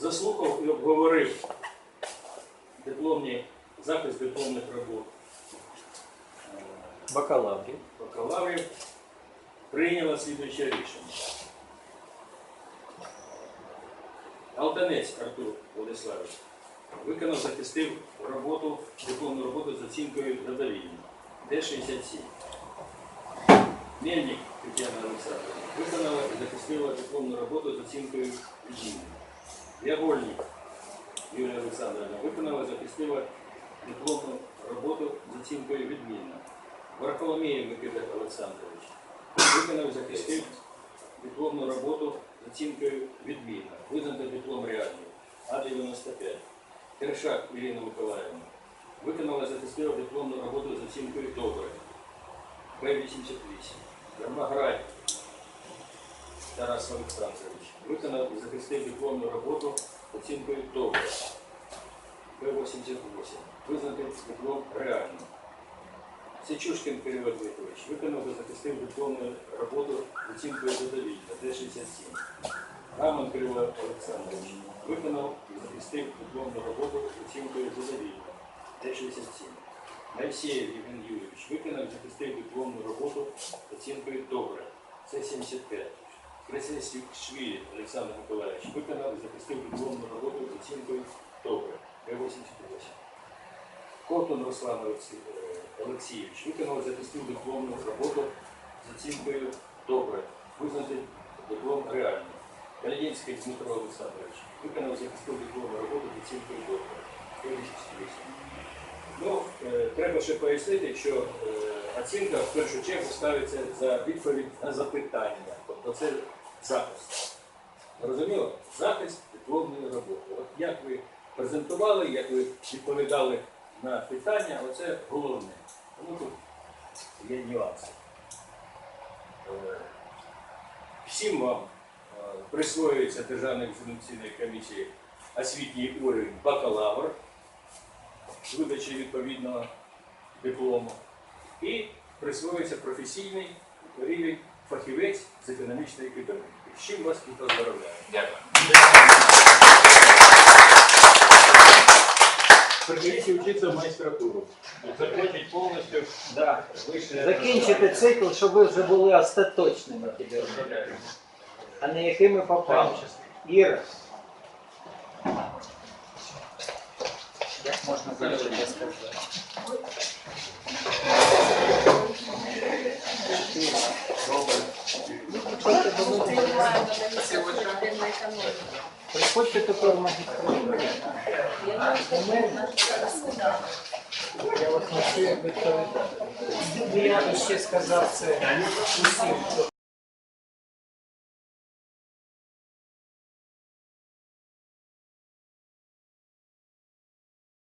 заслухав і обговорив дипломні, запис дипломних робот Бакалаврів. бакалаврів, прийняла слідуюче рішення. Алданець Артур Владиславович виконав, захистив роботу, дипломну роботу з оцінкою задовільно. Д-67. Мельник Тетяна Олександровна виконала і захистила дипломну роботу з оцінкою відмінно. Ягольник Юлія Олександровна виконала захистила дипломну роботу з оцінкою відмінно. Варфоломєєв Микита Олександрович виконав захистив дипломну роботу з оцінкою відмінно. Визнати диплом реальний. А-95. Тершак Ірина Миколаївна виконала захистила дипломну роботу з оцінкою добре. Б-88. Гармаграй Тарас Олександрович виконав і захистив дипломну роботу оцінкою добре. Б-88. Визнати диплом реальним. Сечушкин Кирило Дмитрович виконав та захистив дипломну роботу оцінкою задовільно, Д-67. Раман Кирило Олександрович виконав і захистив дипломну роботу оцінкою задовільно, Д-67. Моисеєв Євген Юрійович виконав і захистив дипломну роботу оцінкою добре, С-75. Красильшвілі Олександр Миколаївич виконав і захистив дипломну роботу оцінкою добре, Д-88. Котун Руслан е, Олексійович виконав і захистив дипломну роботу з оцінкою добре, визнати диплом реальним. Калядінський Дмитро Олександрович виконав і захистив дипломну роботу з оцінкою добре. 88. Ну, е, треба ще пояснити, що е, оцінка в першу чергу ставиться за відповідь на запитання. Тобто це захист. Зрозуміло? Захист дипломної роботи. От як ви презентували, як ви відповідали на питання, оце головне. Тому тут є нюанси. Е, Всім вам е, присвоюється Державної екзаменаційної комісії освітній уровень бакалавр з видачі відповідного диплому і присвоюється професійний рівень фахівець з економічної економіки. З чим вас і поздравляю. Дякую. Приходите учиться в магистратуру. Закончить повністю Да. вище. Закінчити цикл, щоб ви вже були остаточними тебе, а не якими попали. Іра. Як можна зараз сказати? Приходьте тепер в. Я вас навчив відповідати. Я би ще сказав це усім, хто